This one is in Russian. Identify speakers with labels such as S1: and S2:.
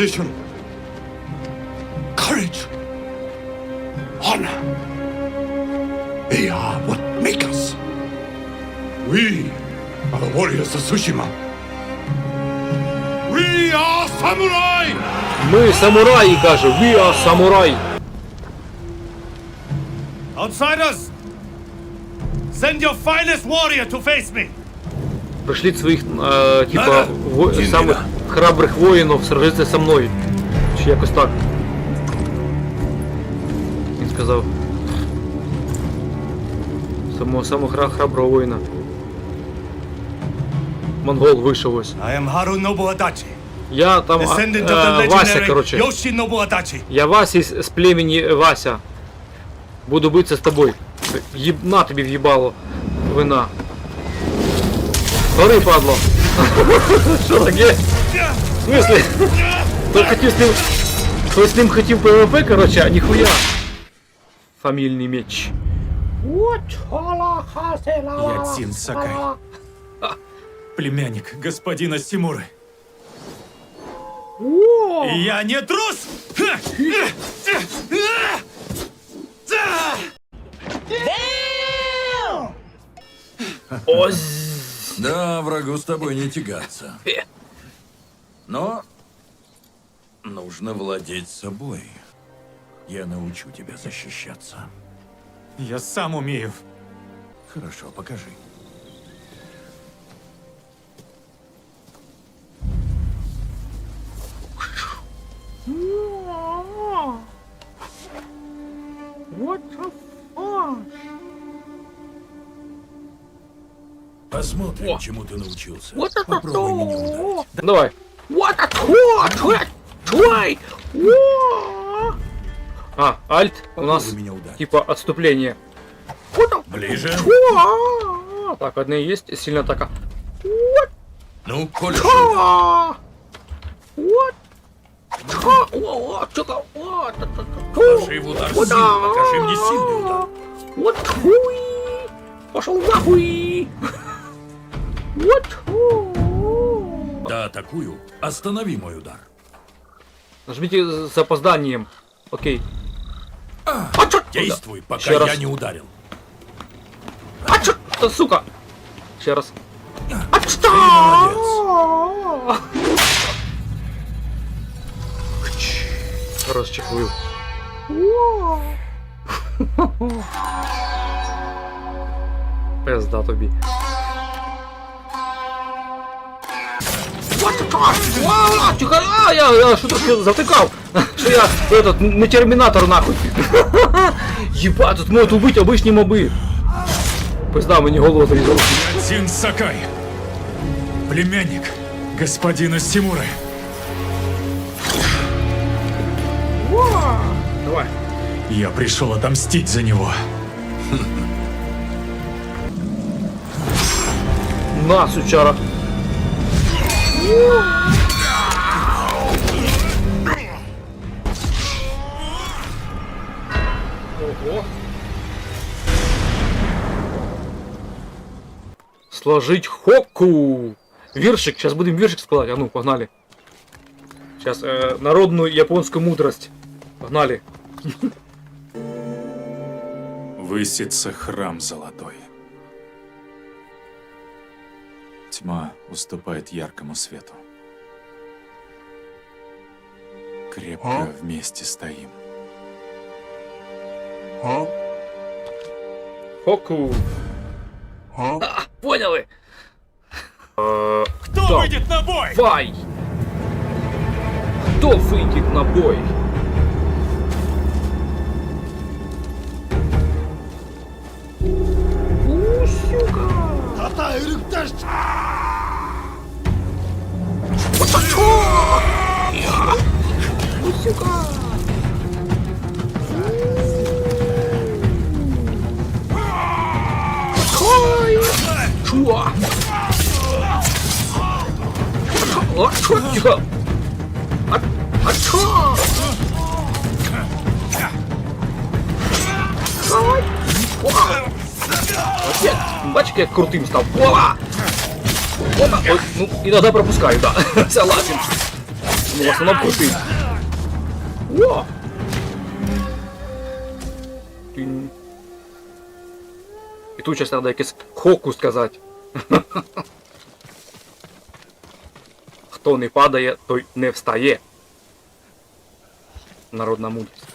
S1: tradition, courage, honor. They are what make us. We are the warriors of Tsushima. We are samurai!
S2: Ми самураї, каже, we are самурай.
S3: Outsiders! Send your finest warrior to face me!
S2: Пришліть своїх, е, типа,
S3: Надо.
S2: во...
S1: Діміна.
S2: самих храбрих воїнів сражатися со мною. Чи якось так. Він сказав. Самого самого храброго воїна. Монгол вийшов ось.
S3: I am Haru Nobuadachi,
S2: Я там а,
S3: the
S2: е, Вася, короче.
S3: Yoshi Nobuadachi.
S2: Я Вася з, племені Вася. Буду битися з тобою. Їб... На тобі в'їбало вина. Гори, падло. Що таке? В смысле? Хто хотів з ним... Хто з ним хотів ПВП, короче, а ніхуя. Фамільний меч.
S4: Я Цин Сакай. Племянник господина Симуры. И я не трус! Ха!
S2: Ось.
S5: Да, врагу с тобой не тягаться. Но нужно владеть собой. Я научу тебя защищаться.
S4: Я сам умею.
S5: Хорошо, покажи. Посмотрим, чему ты научился. Попробуй меня ударить.
S2: Давай. What a twat, twat. А, альт у нас типа отступление.
S5: Ближе.
S2: Так, одна есть, сильно атака.
S5: Ну, Коля,
S2: А! Вот.
S5: Покажи в удар силу, покажи мне сильный удар.
S2: Вот хуй! Пошел нахуй! Вот ху!
S5: Да, атакую. Останови мой удар.
S2: Нажмите с опозданием. Окей. А, чё?
S5: Действуй, пока
S2: Еще
S5: я
S2: раз.
S5: не ударил.
S2: А чё? Да, сука! Еще раз. А
S5: Ты молодец.
S2: Расчехлил. Пизда тобі. тихо, а, я, я що трохи завтикав, що я этот, не термінатор нахуй. Єба, тут можуть убити обичні моби. Пизда, мені голову зарізало.
S4: Я Цин Сакай. Племянник господина Симуры.
S2: Давай.
S4: Я пришел отомстить за него.
S2: На, сучара. Ого. Сложить хоку. Виршик. Сейчас будем виршик складывать. А ну, погнали. Сейчас э, народную японскую мудрость. Погнали.
S4: Высится храм золотой. Тьма уступает яркому свету. Крепко вместе стоим.
S2: Хоку. А, поняли? Э,
S4: Кто
S2: Да.
S4: выйдет на бой?
S2: Давай! Кто выйдет на бой? Чуа! А, чё, тихо! А, а чё? Давай! Опа! Опять! Бачите. Опа! Ой, ну, иногда пропускаю, да. Согласен. Ну, в основному крутий. О! Тінь. І тут ще треба якийсь хоку сказати. Хто не падає, той не встає. Народна мудрість.